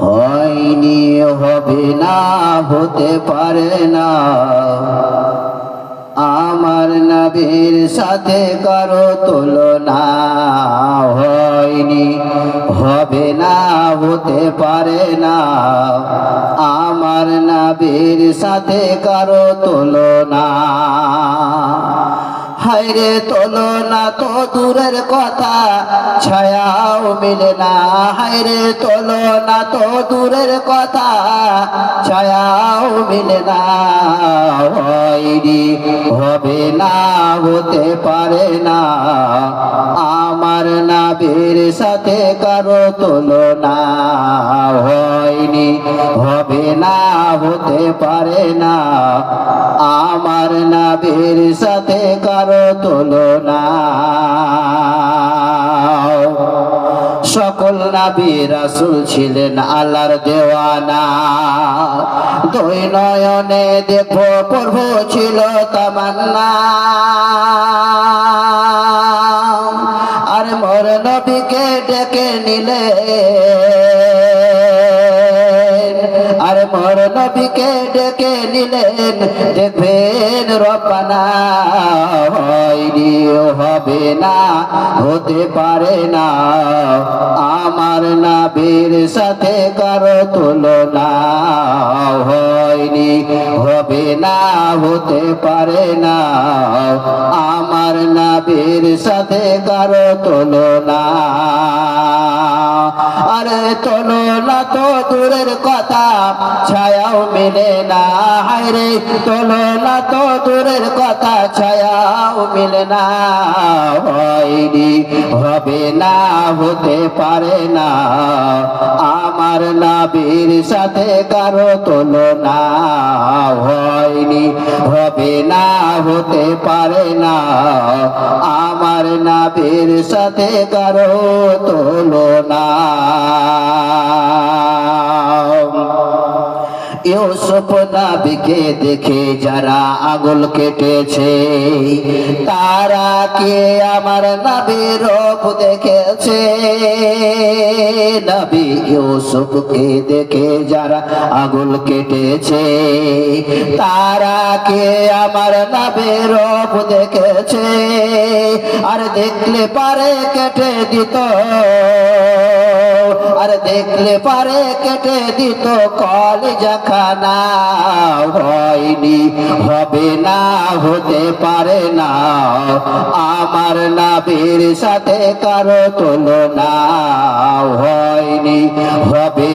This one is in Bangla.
হয়নি, হবে না, হতে পারে না। আমার নবীর সাথে কারও তুলনা হয়নি, হবে না, হতে পারে না। আমার নবীর সাথে কারও তুলনা হায়রে তোলো না তো দূরের কথা, ছায়াও মিলে না। হায়রে তোলো না তো দূরের কথা, ছায়াও মিলে না। হবে না, হতে পারে না। আমার নাবির সাথে কারও তুলনা। হয়নি হবে না, হতে পারে না। আমার নাবির সাথে কারও তুলনা। সকল নাবি রাসুল ছিলেন আল্লাহর দেওয়ানা। দুই নয়নে দেখো প্রভু ছিল তামান্না। আর মোর নবীকে ডেকে নিলে। আর মোর নবীকে ডেকে নিলেন, দেখবেন রব্বানা হয়নি, হবে না, হতে পারে না। আমার নাবির সাথে কারও তুলনা হয়নি, হবে না, হতে পারে না। আমার নাবির সাথে কারও তুলনা। আরে তুলনা তো দূরের কথা ছায়াও মিলে না। হায়রে তুলনা তো দূরের কথা ছায়াও মিলে না। হয়নি হবে না, হতে পারে না। আমার নাবির সাথে কারও তুলনা হয়নি, হবে না, হতে পারে না। আমার নাবির সাথে কারও তুলনা। ইউসুফ নাবিকে দেখে যারা আগুল কেটেছে, তারা কে আমার নাবির রূপ দেখেছে? নবী ইউসুফকে দেখে যারা আগুল কেটেছে, তারা কে আমার নবের রূপ দেখেছে? আর দেখলে পারে কেটে দিত। দেখলে পারে কেটে দিত কল যখানা হয়নি, হবে না, হতে পারে না। আমার নাবির সাথে কারও তুলনা। হয়নি, হবে